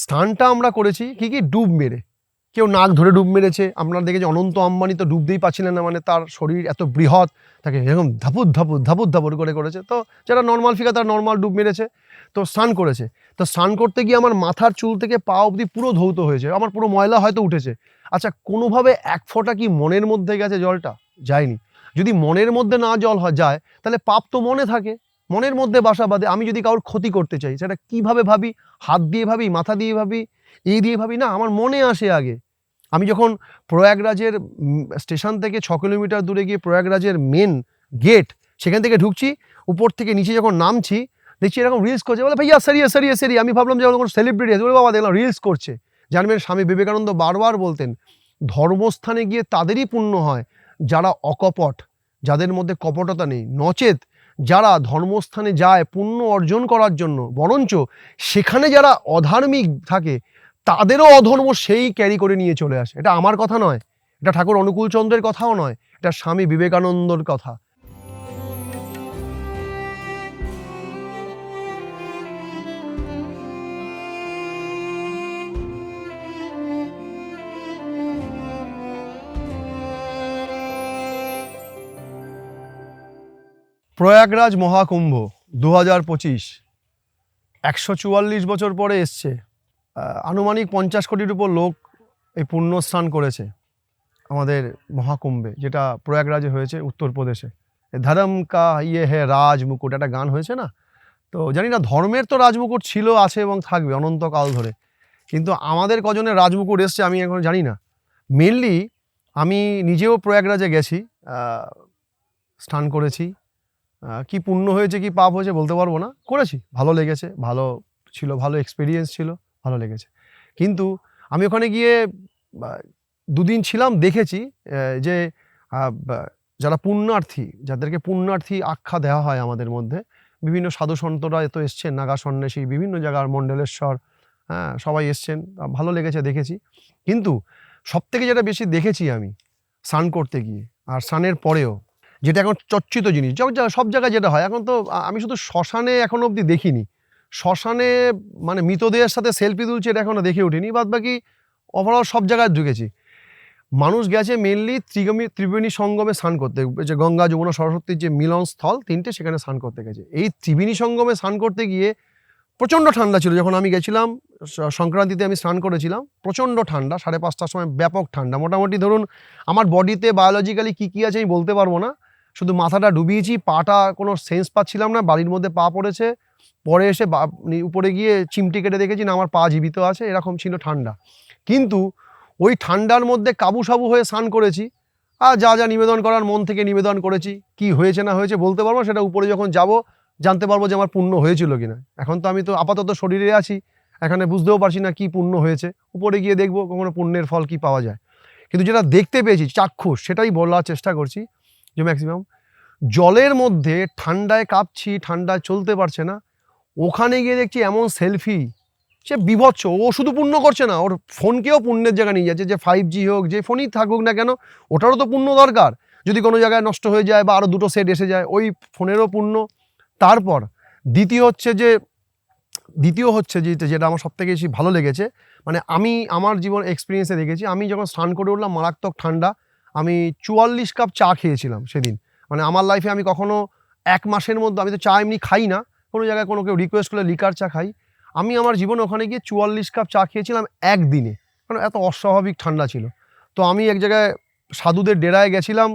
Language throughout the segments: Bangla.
স্নানটা আমরা করেছি কি কি? ডুব মেরে। কেউ নাক ধরে ডুব মেরেছে। আপনারা দেখেছি অনন্ত আম্বানি তো ডুবতেই পাচ্ছিলেন না মানে তার শরীর এত বৃহৎ, তাকে এরকম ধাপুর ধাপুর ধাপুর ধাপুর করে করেছে। তো যারা নর্মাল ফিগার তারা নর্মাল ডুব মেরেছে। তো স্নান করেছে। তো স্নান করতে গিয়ে আমার মাথার চুল থেকে পা অবধি পুরো ধৌত হয়েছে। আমার পুরো ময়লা হয়তো উঠেছে। আচ্ছা কোনোভাবে এক ফোঁটা কি মনের মধ্যে গেছে জলটা? যায়নি। যদি মনের মধ্যে না জল হয়, যায়, তাহলে পাপ তো মনে থাকে। মনের মধ্যে বাসা বাঁধে, আমি যদি কারোর ক্ষতি করতে চাই, সেটা কীভাবে ভাবি? হাত দিয়ে ভাবি? মাথা দিয়ে ভাবি? এই দিয়ে ভাবি? না, আমার মনে আসে আগে। আমি যখন প্রয়াগরাজের স্টেশন থেকে ছ কিলোমিটার দূরে গিয়ে প্রয়াগরাজের মেন গেট সেখান থেকে ঢুকছি, উপর থেকে নিচে যখন নামছি, দেখছি এরকম রিলস করছে। বলে, ভাইয়া সারিয়ে সারিয়ে সারি আমি ভাবলাম যে কোনো সেলিব্রিটি আছে। বলে, বাবা, দেখলাম রিলস করছে। জানবেন স্বামী বিবেকানন্দ বারবার বলতেন, ধর্মস্থানে গিয়ে তাদেরই পুণ্য হয় যারা অকপট, যাদের মধ্যে কপটতা নেই, নচেত যারা ধর্মস্থানে যায় পুণ্য অর্জন করার জন্য, বরঞ্চ সেখানে যারা অধার্মিক থাকে, তাদেরও অধর্ম সেই ক্যারি করে নিয়ে চলে আসে। এটা আমার কথা নয়, এটা ঠাকুর অনুকূলচন্দ্রের কথাও নয়, এটা স্বামী বিবেকানন্দর কথা। প্রয়াগরাজ মহাকুম্ভ দু হাজার পঁচিশ। একশো চুয়াল্লিশ বছর পরে এসছে। আনুমানিক পঞ্চাশ কোটির উপর লোক এই পুণ্য স্নান করেছে আমাদের মহাকুম্ভে, যেটা প্রয়াগরাজে হয়েছে উত্তরপ্রদেশে। ধর্ম কা ইয়ে হে রাজ মুকুট একটা গান হয়েছে না? তো জানি না, ধর্মের তো রাজমুকুট ছিল, আছে এবং থাকবে অনন্তকাল ধরে। কিন্তু আমাদের কজনের রাজমুকুট এসছে আমি এখন জানি না। মেনলি আমি নিজেও প্রয়াগরাজে গেছি স্নান করেছি। কি পুণ্য হয়েছে, কি পাপ হয়েছে বলতে পারব না। করেছি। ভালো লেগেছে, ভালো ছিল, ভালো এক্সপিরিয়েন্স ছিল, ভালো লেগেছে। কিন্তু আমি ওখানে গিয়ে দুদিন ছিলাম, দেখেছি যে যারা পুণ্যার্থী, যাদেরকে পুণ্যার্থী আখ্যা দেওয়া হয় আমাদের মধ্যে, বিভিন্ন সাধু সন্তরা তো এসছেন নাগা সন্ন্যাসী বিভিন্ন জায়গার মণ্ডলেশ্বর হ্যাঁ সবাই এসছেন ভালো লেগেছে, দেখেছি। কিন্তু সব থেকে যেটা বেশি দেখেছি আমি, স্নান করতে গিয়ে, আর স্নানের পরেও যেটা এখন চর্চিত জিনিস। সব জায়গায় যেটা হয়, এখন তো আমি শুধু শ্মশানে এখন অবধি দেখিনি। শ্মশানে মানে মৃতদেহের সাথে সেলফি তুলছে এটা এখনও দেখে উঠিনি বাদ বাকি ওভারঅল সব জায়গায় ঢুকেছি। মানুষ গেছে মেনলি ত্রিগমী, ত্রিবেণী সঙ্গমে স্নান করতে। যে গঙ্গা, যমুনা, সরস্বতীর যে মিলন স্থল তিনটে সেখানে স্নান করতে গেছে। এই ত্রিবেণী সঙ্গমে স্নান করতে গিয়ে প্রচণ্ড ঠান্ডা ছিল। যখন আমি গেছিলাম সংক্রান্তিতে আমি স্নান করেছিলাম, প্রচণ্ড ঠান্ডা, সাড়ে পাঁচটার সময় ব্যাপক ঠান্ডা। মোটামুটি ধরুন, আমার বডিতে বায়োলজিক্যালি কী কী আছে আমি বলতে পারব না। শুধু মাথাটা ডুবিয়েছি, পাটা কোনো সেন্স পাচ্ছিলাম না, বাড়ির মধ্যে পা পড়েছে। পরে এসে উপরে গিয়ে চিমটি কেটে দেখেছি না, আমার পা জীবিত আছে, এরকম ছিল ঠান্ডা। কিন্তু ওই ঠান্ডার মধ্যে কাবু সাবু হয়ে স্নান করেছি, আর যা যা নিবেদন করার মন থেকে নিবেদন করেছি, কি হয়েছে না হয়েছে বলতে পারব সেটা উপরে যখন যাব, জানতে পারব যে আমার পুণ্য হয়েছিল কিনা। এখন তো আমি তো আপাতত শরীরে আছি, এখানে বুঝতেও পারছি না কি পুণ্য হয়েছে। উপরে গিয়ে দেখব কখনো পুণ্যের ফল কি পাওয়া যায়। কিন্তু যেটা দেখতে পেয়েছি, চাক্ষুষ, সেটাই বলার চেষ্টা করছি যে ম্যাক্সিমাম জলের মধ্যে ঠান্ডায় কাঁপছি, ঠান্ডায় চলতে পারছে না। ওখানে গিয়ে দেখছি এমন সেলফি সে বিভৎস, ও শুধু পুণ্য করছে না, ওর ফোনকেও পুণ্যের জায়গায় নিয়ে যাচ্ছে, যে ফাইভ জি হোক, যে ফোনই থাকুক না কেন, ওটারও তো পুণ্য দরকার। যদি কোনো জায়গায় নষ্ট হয়ে যায় বা আরও দুটো সেট এসে যায়, ওই ফোনেরও পুণ্য। তারপর, দ্বিতীয় হচ্ছে যে, দ্বিতীয় হচ্ছে যে, যেটা আমার সবথেকে বেশি ভালো লেগেছে মানে আমি আমার জীবন এক্সপিরিয়েন্সে দেখেছি, আমি যখন স্নান করে উঠলাম, মারাত্মক ঠান্ডা আমি চুয়াল্লিশ কাপ চা খেয়েছিলাম সেদিন। মানে আমার লাইফে আমি কখনো এক মাসের মধ্যে আমি তো চা এমনি খাই না। কোনো জায়গায় কোনো কেউ রিকোয়েস্ট করলে লিকার চা খাই। আমি আমার জীবনে ওখানে গিয়ে চুয়াল্লিশ কাপ চা খেয়েছিলাম একদিনে। কারণ এত অস্বাভাবিক ঠান্ডা ছিল। তো আমি এক জায়গায় সাধুদের ডেরায় গেছিলাম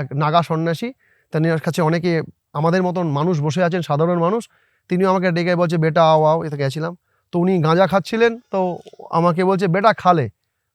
এক নাগা সন্ন্যাসী। তার কাছে অনেকে আমাদের মতন মানুষ বসে আছেন, সাধারণ মানুষ। তিনিও আমাকে ডেকে বলছে, বেটা, আও আও এতে গেছিলাম। তো উনি গাঁজা খাচ্ছিলেন। তো আমাকে বলছে, বেটা খালে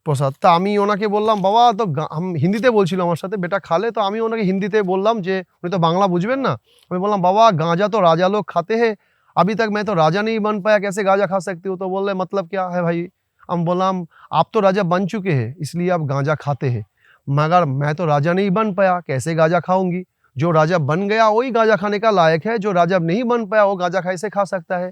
প্রসাদ তা আমি ওনাকে বললাম বাবা তো গা- আম- হিন্দিতে বলছিল আমার সাথে বেটা খালে তো আমি ওনাকে হিন্দিতে বললাম যে উনি তো বাংলা বুঝবেন না আমি বললাম বাবা गांजा तो राजा लोग खाते हैं अभी तक मैं तो राजा नहीं बन पाया कैसे गांजा खा सकती हूँ तो बोल रहे मतलब क्या है भाई हम बोला आप तो राजा बन चुके हैं इसलिए आप गांजा खाते हैं मगर मैं तो राजा नहीं बन पाया कैसे गांजा खाऊंगी जो राजा बन गया वही गांजा खाने का लायक है जो राजा नहीं बन पाया वो गांजा कैसे खा सकता है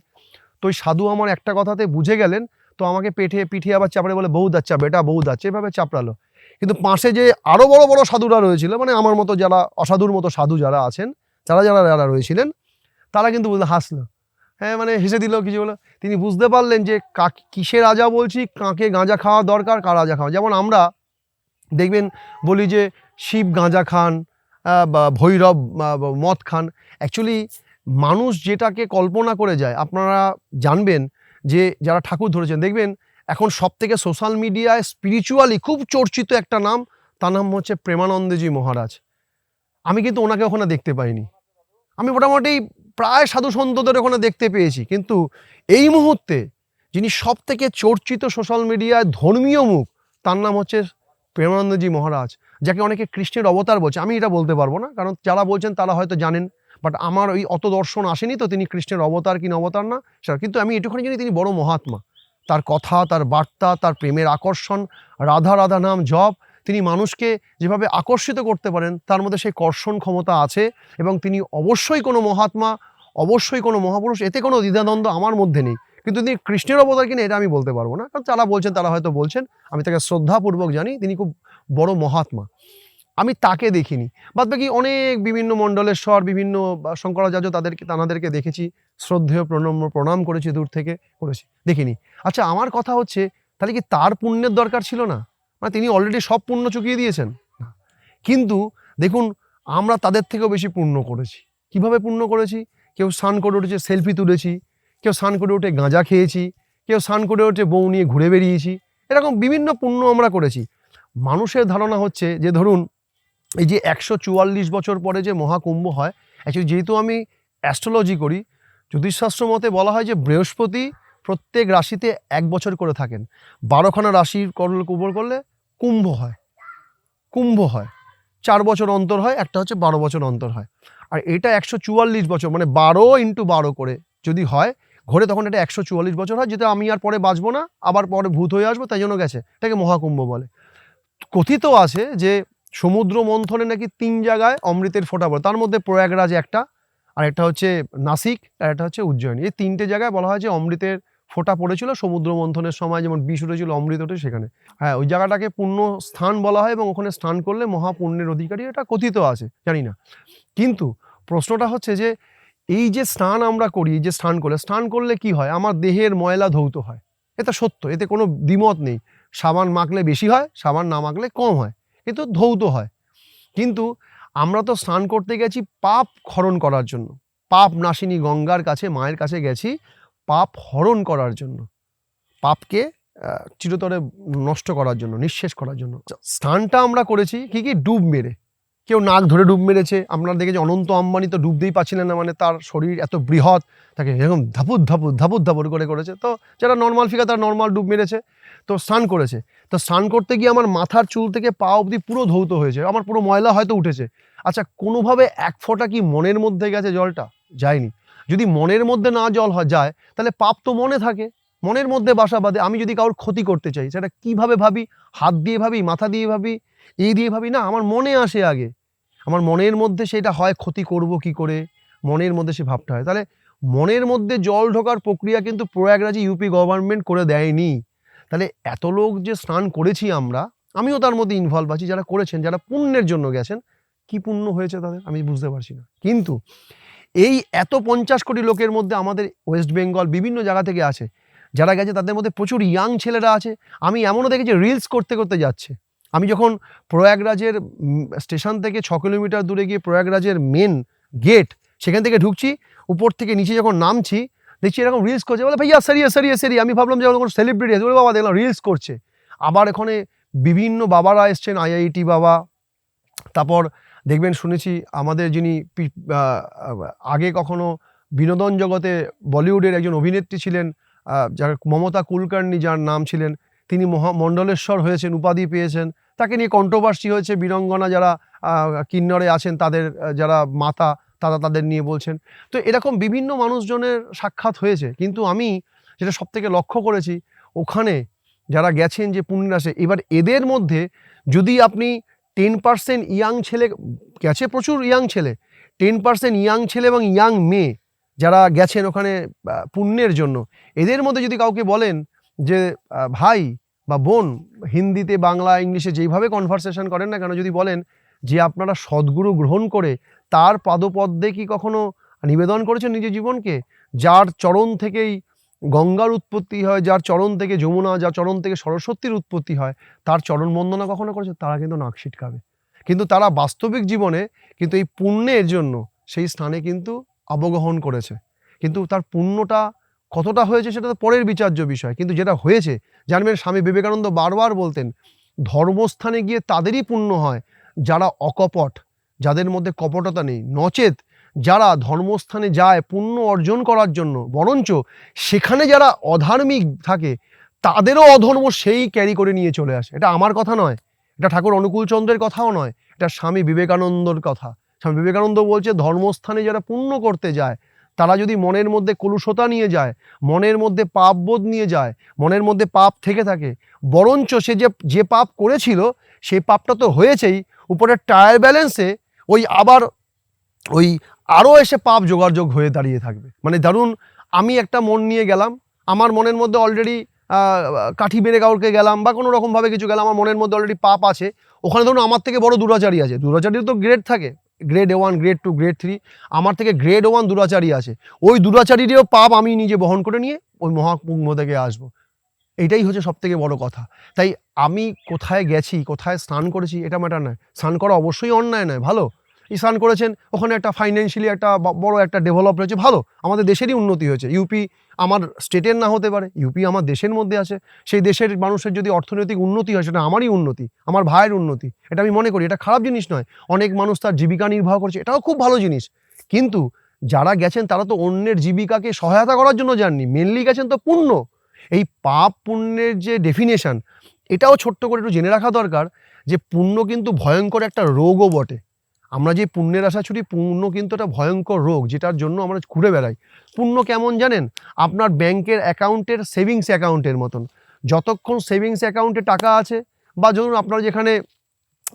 তো ওই সাধু আমার একটা কথাতে বুঝে গেলেন তো আমাকে পেটে, পিঠে আবার চাপড়ে বলে বহুত আচ্ছা বেটা বহুত আচ্ছা এভাবে চাপড়ালো। কিন্তু পাশে যে আরও বড় বড় সাধুরা রয়েছিল মানে আমার মতো যারা, অসাধুর মতো সাধু যারা আছেন যারা যারা যারা রয়েছিলেন, তারা কিন্তু বলতে হাসলো। হ্যাঁ মানে হেসে দিল, কিছু বলো তিনি বুঝতে পারলেন যে কাক কিসে রাজা বলছি, কাকে গাঁজা খাওয়া দরকার, কার রাজা খাওয়া। যেমন আমরা দেখবেন, বলি যে শিব গাঁজা খান বা ভৈরব মদ খান। অ্যাকচুয়ালি মানুষ যেটাকে কল্পনা করে যায়, আপনারা জানবেন যে যারা ঠাকুর ধরেছেন, দেখবেন এখন সব থেকে সোশ্যাল মিডিয়ায় স্পিরিচুয়ালি খুব চর্চিত একটা নাম, তার নাম হচ্ছে প্রেমানন্দজি মহারাজ। আমি কিন্তু ওনাকে ওখানে দেখতে পাইনি। আমি মোটামুটি প্রায় সাধু সন্তদের ওখানে দেখতে পেয়েছি। কিন্তু এই মুহূর্তে যিনি সব থেকে চর্চিত সোশ্যাল মিডিয়ায় ধর্মীয় মুখ, তার নাম হচ্ছে প্রেমানন্দজি মহারাজ, যাকে অনেকে কৃষ্ণের অবতার বলছে। আমি এটা বলতে পারব না, কারণ যারা বলছেন তারা হয়তো জানেন। বাট আমার ওই অত দর্শন আসেনি তো তিনি কৃষ্ণের অবতার কি অবতার না, সেটা কিন্তু আমি এটুখানি জানি তিনি বড় মহাত্মা। তার কথা, তার বার্তা, তার প্রেমের আকর্ষণ, রাধা রাধা নাম জপ, তিনি মানুষকে যেভাবে আকর্ষিত করতে পারেন, তার মধ্যে সেই কর্ষণ ক্ষমতা আছে এবং তিনি অবশ্যই কোনো মহাত্মা, অবশ্যই কোনো মহাপুরুষ, এতে কোনো দ্বিধাদ্বন্দ্ব আমার মধ্যে নেই। কিন্তু তিনি কৃষ্ণের অবতার কিনা এটা আমি বলতে পারব না। কারণ যারা বলছেন, তারা হয়তো বলছেন, আমি তাকে শ্রদ্ধাপূর্বক জানি, তিনি খুব বড় মহাত্মা। আমি তাকে দেখিনি। বাদ বাকি অনেক বিভিন্ন মণ্ডলের স্বর, বিভিন্ন শঙ্করাচার্য তাদেরকে, তানাদেরকে দেখেছি, শ্রদ্ধেয় প্রণম্য, প্রণাম করেছি দূর থেকে করেছি, দেখিনি। আচ্ছা আমার কথা হচ্ছে, তাহলে কি তার পুণ্যের দরকার ছিল না? মানে তিনি অলরেডি সব পুণ্য চুকিয়ে দিয়েছেন? কিন্তু দেখুন, আমরা তাদের থেকেও বেশি পুণ্য করেছি। কীভাবে পুণ্য করেছি? কেউ স্নান করে উঠেছে, সেলফি তুলেছি, কেউ স্নান করে উঠে গাঁজা খেয়েছি, কেউ স্নান করে উঠে বউ নিয়ে ঘুরে বেরিয়েছি এরকম বিভিন্ন পুণ্য আমরা করেছি। মানুষের ধারণা হচ্ছে যে, ধরুন এই যে একশো চুয়াল্লিশ বছর পরে যে মহাকুম্ভ হয় অ্যাকচুয়ালি যেহেতু আমি অ্যাস্ট্রোলজি করি, জ্যোতিষশাস্ত্র মতে বলা হয় যে বৃহস্পতি প্রত্যেক রাশিতে এক বছর করে থাকেন। বারোখানা রাশির করল, কুম্ভ করলে কুম্ভ হয়। কুম্ভ হয়। চার বছর অন্তর হয়, একটা হচ্ছে বারো বছর অন্তর হয়। আর এটা একশো চুয়াল্লিশ বছর মানে বারো ইন্টু বারো করে যদি হয়, ঘরে তখন এটা একশো চুয়াল্লিশ বছর হয়, যেটা আমি আর পরে বাঁচবো না, আবার পরে ভূত হয়ে আসব, তাই জন্য গেছে। এটাকে মহাকুম্ভ বলে। কথিত আছে যে সমুদ্র মন্থনে নাকি তিন জায়গায় অমৃতের ফোঁটা পড়ে। তার মধ্যে প্রয়াগরাজ একটা, আর একটা হচ্ছে নাসিক, আর একটা হচ্ছে উজ্জয়িনী। এই তিনটে জায়গায় বলা হয় যে অমৃতের ফোঁটা পড়েছিল। সমুদ্র মন্থনের সময় যেমন বিষ উঠেছিল, অমৃত ওঠে সেখানে। হ্যাঁ ওই জায়গাটাকে পূর্ণ স্থান বলা হয় এবং ওখানে স্নান করলে মহাপুণ্যের অধিকারী এটা কথিত আছে, জানি না। কিন্তু প্রশ্নটা হচ্ছে যে এই যে স্নান আমরা করি যে স্নান করলে স্নান করলে কি হয়? আমার দেহের ময়লা ধৌত হয়। এটা সত্য, এতে কোনো দ্বিমত নেই। সাবান মাখলে বেশি হয়, সাবান না মাখলে কম হয়। কিন্তু ধৌত হয়। কিন্তু আমরা তো স্নান করতে গেছি পাপ হরণ করার জন্য। পাপ নাশিনী গঙ্গার কাছে, মায়ের কাছে গেছি পাপ হরণ করার জন্য। পাপকে চিরতরে নষ্ট করার জন্য, নিঃশেষ করার জন্য। স্নানটা আমরা করেছি কি কি? ডুব মেরে। কেউ নাক ধরে ডুব মেরেছে। আপনারা দেখেছি অনন্ত আম্বানি তো ডুবতেই পাচ্ছিলেন না মানে তার শরীর এত বৃহৎ, তাকে এরকম ধাপুর ধাপুর ধাপুর ধাপুর করে করেছে। তো যারা নর্মাল ফিগার তারা নর্মাল ডুব মেরেছে, তো স্নান করেছে। তো স্নান করতে গিয়ে আমার মাথার চুল থেকে পা অবধি পুরো ধৌত হয়েছে, আমার পুরো ময়লা হয়তো উঠেছে। আচ্ছা কোনোভাবে এক ফোঁটা কি মনের মধ্যে গেছে জলটা? যায়নি। যদি মনের মধ্যে না জল হয়, যায়, তাহলে পাপ তো মনে থাকে। মনের মধ্যে বাসা বাঁধে, আমি যদি কারোর ক্ষতি করতে চাই, সেটা কীভাবে ভাবি? হাত দিয়ে ভাবি, মাথা দিয়ে ভাবি এই দিয়ে ভাবি? না, আমার মনে আসে আগে। আমার মনের মধ্যে সেটা হয়, ক্ষতি করব কি করে? মনের মধ্যে সে ভাবটা হয়। তাহলে মনের মধ্যে জল ঢোকার প্রক্রিয়া কিন্তু প্রয়াগরাজি ইউপি গভর্নমেন্ট করে দেয়নি। তাহলে এত লোক যে স্নান করেছি আমরা, আমিও তার মধ্যে ইনভলভ আছি, যারা করেছেন, যারা পুণ্যের জন্য গেছেন, কি পুণ্য হয়েছে তাদের? আমি বুঝতে পারছি না। কিন্তু এই এত পঞ্চাশ কোটি লোকের মধ্যে আমাদের ওয়েস্ট বেঙ্গল বিভিন্ন জায়গা থেকে আছে, যারা গেছে, তাদের মধ্যে প্রচুর ইয়াং ছেলেরা আছে। আমি এমনও দেখেছি রিলস করতে করতে যাচ্ছে। আমি যখন প্রয়াগরাজের স্টেশন থেকে ছ কিলোমিটার দূরে গিয়ে প্রয়াগরাজের মেন গেট সেখান থেকে ঢুকছি, উপর থেকে নিচে যখন নামছি, দেখছি এরকম রিলস করছে। বলে, ভাইয়া সারিয়ে সারিয়ে সারি, আমি ভাবলাম যে কোনো সেলিব্রিটি আছে। বলে, বাবা, দেখলাম রিলস করছে। আবার এখানে বিভিন্ন বাবারা এসছেন আইআইটি বাবা। তারপর দেখবেন, শুনেছি আমাদের যিনি আগে কখনো বিনোদন জগতে বলিউডের একজন অভিনেত্রী ছিলেন যার মমতা কুলকার্নি যার নাম ছিলেন তিনি মহা মণ্ডলেশ্বর হয়েছেন, উপাধি পেয়েছেন। তাকে নিয়ে কন্ট্রোভার্সি হয়েছে বীরঙ্গনা যারা কিন্নরে আছেন তাদের যারা মাতা, তারা তাদের নিয়ে বলছেন। তো এরকম বিভিন্ন মানুষজনের সাক্ষাৎ হয়েছে। কিন্তু আমি যেটা সব থেকে লক্ষ্য করেছি, ওখানে যারা গেছেন যে পুণ্যাসে এবার এদের মধ্যে যদি আপনি টেন পার্সেন্ট ইয়াং ছেলে, গেছে প্রচুর ইয়াং ছেলে, টেন পার্সেন্ট ইয়াং ছেলে এবং ইয়াং মেয়ে যারা গেছেন ওখানে পুণ্যের জন্য, এদের মধ্যে যদি কাউকে বলেন যে ভাই বা বোন হিন্দিতে বাংলা, ইংলিশে যেইভাবে কনভারসেশন করেন না কেন, যদি বলেন যে আপনারা সদ্গুরু গ্রহণ করে তার পাদপদ্মে কি কখনো নিবেদন করেছেন নিজের জীবনকে? যার চরণ থেকেই গঙ্গার উৎপত্তি হয়, যার চরণ থেকে যমুনা, যার চরণ থেকে সরস্বতীর উৎপত্তি হয়, তার চরণ বন্দনা কখনো করেছে তারা কিন্তু নাক ছিটকাবে। কিন্তু তারা বাস্তবিক জীবনে কিন্তু এই পুণ্যের জন্য সেই স্থানে কিন্তু অবগহন করেছে। কিন্তু তার পুণ্যটা কতটা হয়েছে সেটা তো পরের বিচার্য বিষয়। কিন্তু যেটা হয়েছে, জানবেন স্বামী বিবেকানন্দ বারবার বলতেন, ধর্মস্থানে গিয়ে তাদেরই পুণ্য হয় যারা অকপট, যাদের মধ্যে কপটতা নেই। নচেত যারা ধর্মস্থানে যায় পুণ্য অর্জন করার জন্য, বরঞ্চ সেখানে যারা অধার্মিক থাকে, তাদেরও অধর্ম সেই ক্যারি করে নিয়ে চলে আসে। এটা আমার কথা নয়, এটা ঠাকুর অনুকূলচন্দ্রের কথাও নয়, এটা স্বামী বিবেকানন্দর কথা। স্বামী বিবেকানন্দ বলছে, ধর্মস্থানে যারা পুণ্য করতে যায় তারা যদি মনের মধ্যে কলুষতা নিয়ে যায়, মনের মধ্যে পাপবোধ নিয়ে যায়, মনের মধ্যে পাপ থেকে থাকে, বরঞ্চ সে যে যে পাপ করেছিল, সেই পাপটা তো হয়েছেই, উপরে টায়ার ব্যালেন্সে ওই আবার ওই আরও এসে পাপ যোগাযোগ হয়ে দাঁড়িয়ে থাকবে। মানে ধরুন, আমি একটা মন নিয়ে গেলাম, আমার মনের মধ্যে অলরেডি কাঠি বেড়ে কাউকে গেলাম বা কোনো রকমভাবে কিছু গেলাম, আমার মনের মধ্যে অলরেডি পাপ আছে, ওখানে ধরুন আমার থেকে বড় দুরাচারী আছে দুরাচারীর তো গ্রেড থাকে। Grade one grade two grade three আমার থেকে গ্রেড ওয়ান দুরাচারী আছে। ওই দুরাচারীরও পাপ আমি নিজে বহন করে নিয়ে ওই মহাকুম্ভ থেকে আসব। এটাই হচ্ছে সব থেকে বড় কথা। তাই আমি কোথায় গেছি, কোথায় স্নান করেছি, এটা ম্যাটার নয়। স্নান করা অবশ্যই অন্যায় নয়, ভালো? এই স্নান করেছেন, ওখানে একটা ফাইন্যান্সিয়ালি একটা বড় একটা ডেভেলপ হয়েছে ভালো। আমাদের দেশেরই উন্নতি হয়েছে। ইউপি আমার স্টেটের না হতে পারে ইউপি আমার দেশের মধ্যে আছে। সেই দেশের মানুষের যদি অর্থনৈতিক উন্নতি হয়, সেটা আমারই উন্নতি, আমার ভাইয়ের উন্নতি। এটা আমি মনে করি, এটা খারাপ জিনিস নয়। অনেক মানুষ তার জীবিকা নির্বাহ করছে, এটাও খুব ভালো জিনিস। কিন্তু যারা গেছেন, তারা তো অন্যের জীবিকাকে সহায়তা করার জন্য যাননি মেনলি গেছেন তো পুণ্য। এই পাপ পুণ্যের যে ডেফিনেশন এটাও ছোট্ট করে একটু জেনে রাখা দরকার যে পুণ্য কিন্তু ভয়ঙ্কর একটা রোগও বটে। আমরা যে পুণ্যের আশা ছুটি, পুণ্য কিন্তু একটা ভয়ঙ্কর রোগ যেটার জন্য আমরা ঘুরে বেড়াই। পুণ্য কেমন জানেন? আপনার ব্যাংকের অ্যাকাউন্টের সেভিংস অ্যাকাউন্টের মতন। যতক্ষণ সেভিংস অ্যাকাউন্টে টাকা আছে বা ধরুন আপনারা যেখানে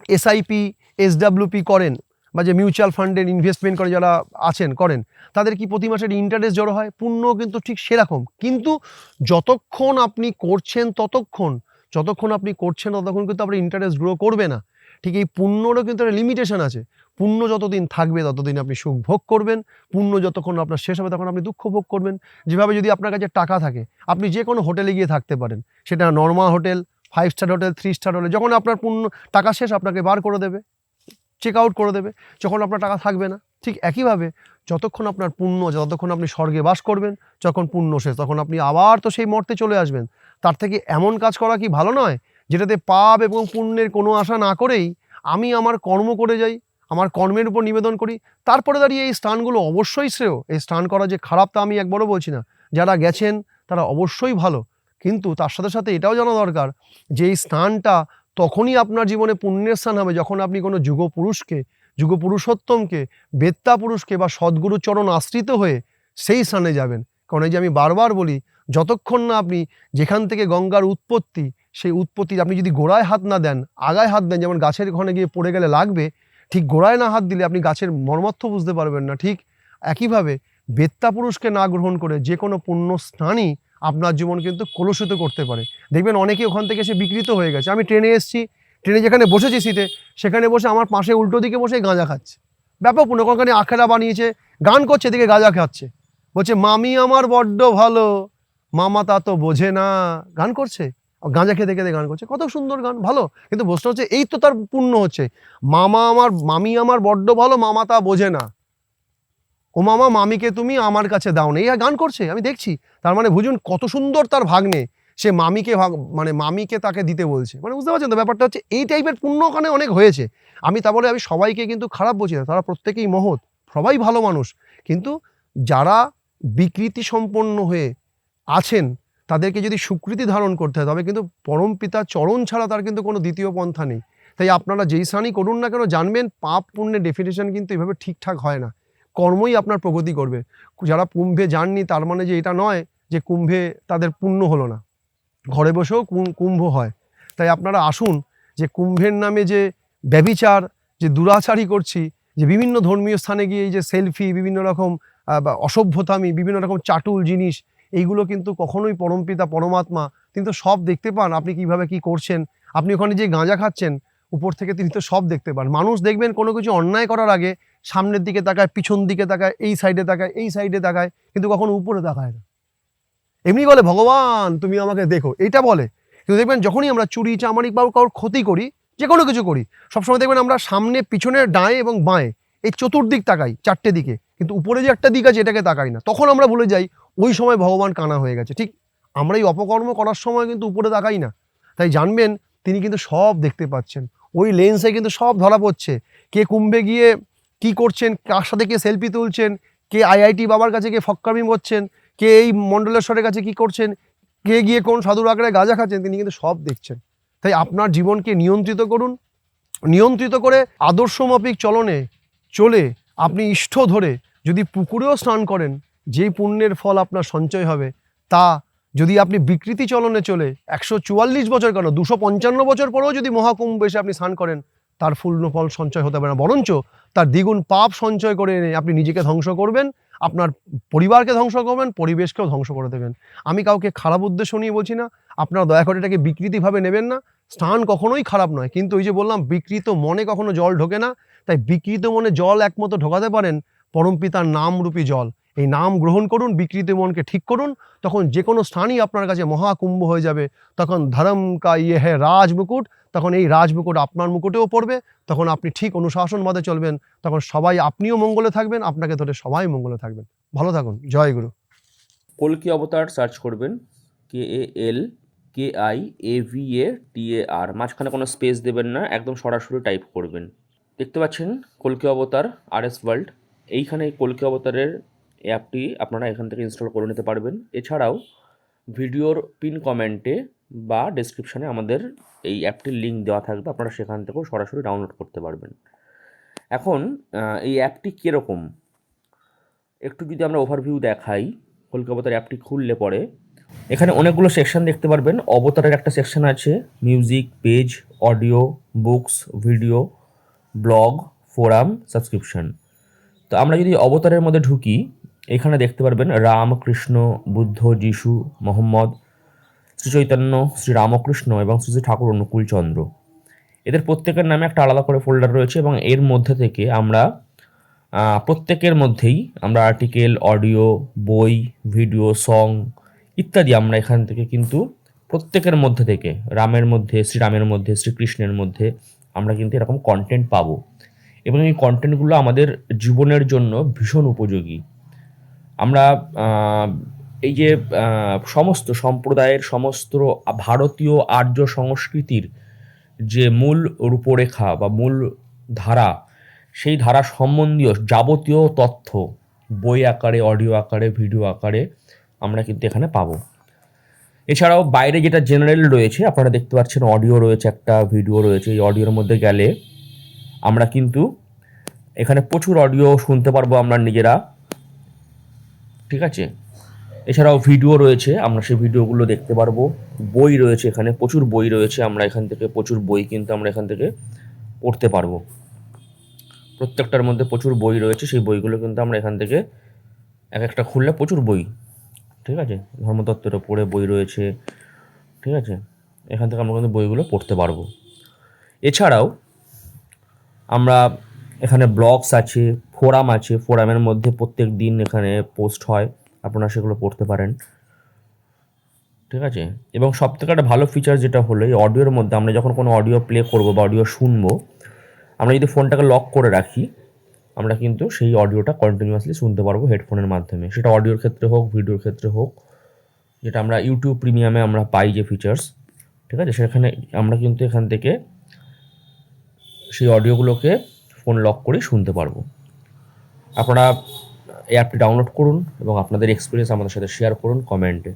এসআইপি এসডাব্লিউপি করেন বা যে মিউচুয়াল ফান্ডের ইনভেস্টমেন্ট করে যারা আছেন, করেন, তাদের কি প্রতি মাসের ইন্টারেস্ট জড়ো হয়? পুণ্য কিন্তু ঠিক সেরকম। কিন্তু যতক্ষণ আপনি করছেন ততক্ষণ যতক্ষণ আপনি করছেন ততক্ষণ কিন্তু আপনার ইন্টারেস্ট গ্রো করবে না। ঠিক এই পুণ্যরও কিন্তু একটা লিমিটেশন আছে। পুণ্য যতদিন থাকবে ততদিন আপনি সুখ ভোগ করবেন। পুণ্য যতক্ষণ আপনার শেষ হবে তখন আপনি দুঃখ ভোগ করবেন। যেভাবে যদি আপনার কাছে টাকা থাকে, আপনি যে কোনো হোটেলে গিয়ে থাকতে পারেন। সেটা normal hotel five star hotel three star hotel যখন আপনার পুণ্য, টাকা শেষ আপনাকে বার করে দেবে। চেক আউট করে দেবে। যখন আপনার টাকা থাকবে না, ঠিক একইভাবে যতক্ষণ আপনার পুণ্য আছে ততক্ষণ আপনি স্বর্গে বাস করবেন, যখন পুণ্য শেষ, তখন আপনি আবার তো সেই মর্তে চলে আসবেন। তার থেকে এমন কাজ করা কি ভালো নয়? যেটাতে পাপ এবং পুণ্যের কোনো আশা না করেই আমি আমার কর্ম করে যাই, আমার কর্মের উপর নিবেদন করি। তারপরে দাঁড়িয়ে এই স্থানগুলো অবশ্যই শ্রেয়। এই স্নান করা যে খারাপ তা আমি একবারও বলছি না। যারা গেছেন, তারা অবশ্যই ভালো। কিন্তু তার সাথে সাথে এটাও জানা দরকার যে এই স্নানটা তখনই আপনার জীবনে পুণ্যের স্থান হবে। যখন আপনি কোনো যুগপুরুষকে, যুগপুরুষোত্তমকে বেত্তা পুরুষকে বা সদ্গুরু চরণ আশ্রিত হয়ে সেই স্থানে যাবেন। কারণ এই যে আমি বারবার বলি, যতক্ষণ না আপনি যেখান থেকে গঙ্গার উৎপত্তি, সেই উৎপত্তি আপনি যদি গোড়ায় হাত না দেন, আগায় হাত দেন, যেমন গাছের ঘনে গিয়ে পড়ে গেলে লাগবে, ঠিক গোড়ায় না হাত দিলে আপনি গাছের মর্মত্ব বুঝতে পারবেন না। ঠিক একইভাবে বেত্তা পুরুষকে না গ্রহণ করে যে কোনো পুণ্য স্নানই আপনার জীবন কিন্তু কলুষিত করতে পারে। দেখবেন অনেকে ওখান থেকে এসে বিকৃত হয়ে গেছে। আমি ট্রেনে এসেছি, ট্রেনে যেখানে বসেছি সিটে, সেখানে বসে আমার পাশে উল্টো দিকে বসে গাঁজা খাচ্ছে। ব্যাপক ওখানে আখেরা বানিয়েছে, গান করছে, এদিকে গাঁজা খাচ্ছে। বলছে, মামি আমার বড্ড ভালো, মামা তা তো বোঝে না। গান করছে। গাঁজা খেতে খেতে গান করছে। কত সুন্দর গান, ভালো। কিন্তু প্রশ্ন হচ্ছে, এই তো তার পুণ্য হচ্ছে। মামা আমার, মামি আমার বড্ড ভালো, মামা তা বোঝে না। ও মামা মামিকে তুমি আমার কাছে দাও না। এই গান করছে, আমি দেখছি। তার মানে বুঝুন কত সুন্দর তার ভাগ্নে। সে মামিকে ভাগ মানে মামিকে তাকে দিতে বলছে। মানে বুঝতে পারছেন তো ব্যাপারটা হচ্ছে, এই টাইপের পুণ্য ওখানে অনেক হয়েছে। আমি তা বলে আমি সবাইকে কিন্তু খারাপ বলছি না, তারা প্রত্যেকেই মহৎ, সবাই ভালো মানুষ। কিন্তু যারা বিকৃতি সম্পন্ন হয়ে আছেন, তাদেরকে যদি স্বীকৃতি ধারণ করতে হয়, তবে কিন্তু পরম পিতা চরণ ছাড়া তার কিন্তু কোনো দ্বিতীয় পন্থা নেই। তাই আপনারা যেই স্নানই করুন না কেন, জানবেন পাপ পুণ্যের ডেফিনেশন কিন্তু এভাবে ঠিকঠাক হয় না। কর্মই আপনার প্রগতি করবে। যারা কুম্ভে যাননি, তার মানে যে এটা নয় যে কুম্ভে তাদের পুণ্য হলো না। ঘরে বসেও কুম্ভ হয়। তাই আপনারা আসুন যে কুম্ভের নামে যে ব্যবিচার, যে দুরাচারী করছি, যে বিভিন্ন ধর্মীয় স্থানে গিয়ে এই যে সেলফি, বিভিন্ন রকম বা অসভ্যতামি, বিভিন্ন রকম চাটুল জিনিস, এইগুলো কিন্তু কখনোই পরমপিতা, পরমাত্মা কিন্তু সব দেখতে পান, আপনি কীভাবে কি করছেন, আপনি ওখানে যে গাঁজা খাচ্ছেন উপর থেকে তিনি তো সব দেখতে পান। মানুষ দেখবেন কোনো কিছু অন্যায় করার আগে সামনের দিকে তাকায়, পিছন দিকে তাকায়, এই সাইডে তাকায়, এই সাইডে তাকায়, কিন্তু কখনো উপরে তাকায় না। এমনি বলে, ভগবান, তুমি আমাকে দেখো। এটা বলে। কিন্তু দেখবেন যখনই আমরা চুরি, চামারি বা কারোর ক্ষতি করি, যে কোনো কিছু করি, সবসময় দেখবেন আমরা সামনে, পিছনে ডায়ে এবং বাঁয়ে, এই চতুর্দিক তাকাই চারটে দিকে। কিন্তু উপরে যে একটা দিক আছে, এটাকে তাকাই না। তখন আমরা ভুলে যাই, ওই সময় ভগবান কানা হয়ে গেছে। ঠিক আমরা এই অপকর্ম করার সময় কিন্তু উপরে তাকাই না। তাই জানবেন, তিনি কিন্তু সব দেখতে পাচ্ছেন। ওই লেন্সে কিন্তু সব ধরা পড়ছে। কে কুম্ভে গিয়ে কি করছেন, কার সাথে কে সেলফি তুলছেন, কে আইআইটি বাবার কাছে কে ফক্কামি করছেন কে এই মণ্ডলেশ্বরের কাছে কি করছেন, কে গিয়ে কোন সাধুর আকারে গাঁজা খাচ্ছেন, তিনি কিন্তু সব দেখছেন। তাই আপনার জীবনকে নিয়ন্ত্রিত করুন। নিয়ন্ত্রিত করে আদর্শমাফিক চলনে চলে আপনি ইষ্ট ধরে যদি পুকুরেও স্নান করেন, যেই পুণ্যের ফল আপনার সঞ্চয় হবে, তা যদি আপনি বিকৃতি চলনে চলে একশো চুয়াল্লিশ বছর কেন? দুশো পঞ্চান্ন বছর পরেও যদি মহাকুম্ভ এসে আপনি স্নান করেন, তার পূর্ণ ফল সঞ্চয় হতে পারে না। বরঞ্চ তার দ্বিগুণ পাপ সঞ্চয় করে এনে আপনি নিজেকে ধ্বংস করবেন, আপনার পরিবারকে ধ্বংস করবেন, পরিবেশকেও ধ্বংস করে দেবেন। আমি কাউকে খারাপ উদ্দেশ্য নিয়ে বলছি না, আপনারা দয়া করে এটাকে বিকৃতিভাবে নেবেন না। স্নান কখনোই খারাপ নয়, কিন্তু ওই যে বললাম, বিকৃত মনে কখনো জল ঢোকে না। তাই বিকৃত মনে জল একমতো ঢোকাতে পারেন পরমপিতার নামরূপী জল। এই নাম গ্রহণ করুন, বিকৃত মনকে ঠিক করুন, তখন যে কোনো স্থানই আপনার কাছে মহাকুম্ভ হয়ে যাবে। তখন ধর্ম কা ইয়ে হ্যাঁ রাজমুকুট তখন এই রাজমুকুট আপনার মুকুটেও পড়বে, তখন আপনি ঠিক অনুশাসনবাদে চলবেন, তখন সবাই আপনিও মঙ্গলে থাকবেন, আপনাকে ধরে সবাই মঙ্গলে থাকবেন। ভালো থাকুন, জয় গুরু। কলকি অবতার সার্চ করবেন? K A L, K I, A V, A, T, A, R. মাঝখানে কোনো স্পেস দেবেন না, একদম সরাসরি টাইপ করবেন। দেখতে পাচ্ছেন কলকি অবতার, আর এস ওয়ার্ল্ড। এইখানে কলকি অবতারের অ্যাপটি আপনারা এখান থেকে ইনস্টল করে নিতে পারবেন। এছাড়াও ভিডিওর পিন কমেন্টে বা ডেসক্রিপশনে আমাদের এই অ্যাপটির লিঙ্ক দেওয়া থাকবে, আপনারা সেখান থেকেও সরাসরি ডাউনলোড করতে পারবেন। এখন এই অ্যাপটি কীরকম? একটু যদি আমরা ওভারভিউ দেখাই, কলকাতার অ্যাপটি খুললে পরে। এখানে অনেকগুলো সেকশন দেখতে পারবেন। অবতারের একটা সেকশন আছে music page audio books video blog forum subscription তো আমরা যদি অবতারের মধ্যে ঢুকি এখানে দেখতে পারবেন রাম কৃষ্ণ বুদ্ধ, যিশু, মোহাম্মদ, শ্রী চৈতন্য, শ্রী রামকৃষ্ণ এবং শ্রী শ্রী ঠাকুর অনুকূল চন্দ্র। এদের প্রত্যেকের নামে একটা আলাদা করে ফোল্ডার রয়েছে এবং এর মধ্যে থেকে আমরা প্রত্যেকের মধ্যেই আমরা আর্টিকেল, অডিও, বই, ভিডিও, সং ইত্যাদি আমরা এখান থেকে কিন্তু প্রত্যেকের মধ্যে থেকে, রামের মধ্যে, শ্রীরামের মধ্যে, শ্রীকৃষ্ণের মধ্যে আমরা কিন্তু এরকম কন্টেন্ট পাবো। এবং এই কন্টেন্টগুলো আমাদের জীবনের জন্য ভীষণ উপযোগী। আমরা এই যে সমস্ত সম্প্রদায়ের সমস্ত ভারতীয় আর্য সংস্কৃতির যে মূল রূপরেখা বা মূল ধারা, সেই ধারা সম্বন্ধীয় যাবতীয় তথ্য, বই আকারে, অডিও আকারে, ভিডিও আকারে আমরা কিন্তু এখানে পাবো। এছাড়াও বাইরে যেটা জেনারেল রয়েছে, আপনারা দেখতে পাচ্ছেন অডিও রয়েছে একটা, ভিডিও রয়েছে, এই অডিওর মধ্যে গেলে আমরা কিন্তু এখানে প্রচুর অডিও শুনতে পারব আমরা নিজেরা। ঠিক আছে? এছাড়াও ভিডিও রয়েছে, আমরা সেই ভিডিওগুলো দেখতে পারব। বই রয়েছে এখানে, প্রচুর বই রয়েছে, আমরা এখান থেকে প্রচুর বই কিন্তু আমরা এখান থেকে পড়তে পারব। প্রত্যেকটার মধ্যে প্রচুর বই রয়েছে, সেই বইগুলো কিন্তু আমরা এখান থেকে এক একটা খুললে প্রচুর বই, ঠিক আছে? ধর্মতত্ত্বের ওপরে বই রয়েছে, ঠিক আছে? এখান থেকে আমরা কিন্তু বইগুলো পড়তে পারব। এছাড়াও আমরা এখানে ব্লগস আছে ফোরাম আছে, ফোরামের মধ্যে প্রত্যেক দিন এখানে পোস্ট হয়, আপনারা সেগুলো পড়তে পারেন। ঠিক আছে? এবং সব থেকে একটা ভালো ফিচার যেটা হলো, এই অডিওর মধ্যে আমরা যখন কোনো অডিও প্লে করব বা অডিও শুনব, আমরা যদি ফোনটাকে লক করে রাখি, আমরা কিন্তু সেই অডিওটা কন্টিনিউয়াসলি শুনতে পারব হেডফোনের মাধ্যমে। সেটা অডিওর ক্ষেত্রে হোক ভিডিওর ক্ষেত্রে হোক, যেটা আমরা ইউটিউব প্রিমিয়ামে আমরা পাই যে ফিচার্স ঠিক আছে? সেখানে আমরা কিন্তু এখান থেকে সেই অডিওগুলোকে ফোন লক করে শুনতে পারব। আপনারা এই অ্যাপটি ডাউনলোড করুন এবং আপনাদের এক্সপিরিয়েন্স আমাদের সাথে শেয়ার করুন কমেন্টে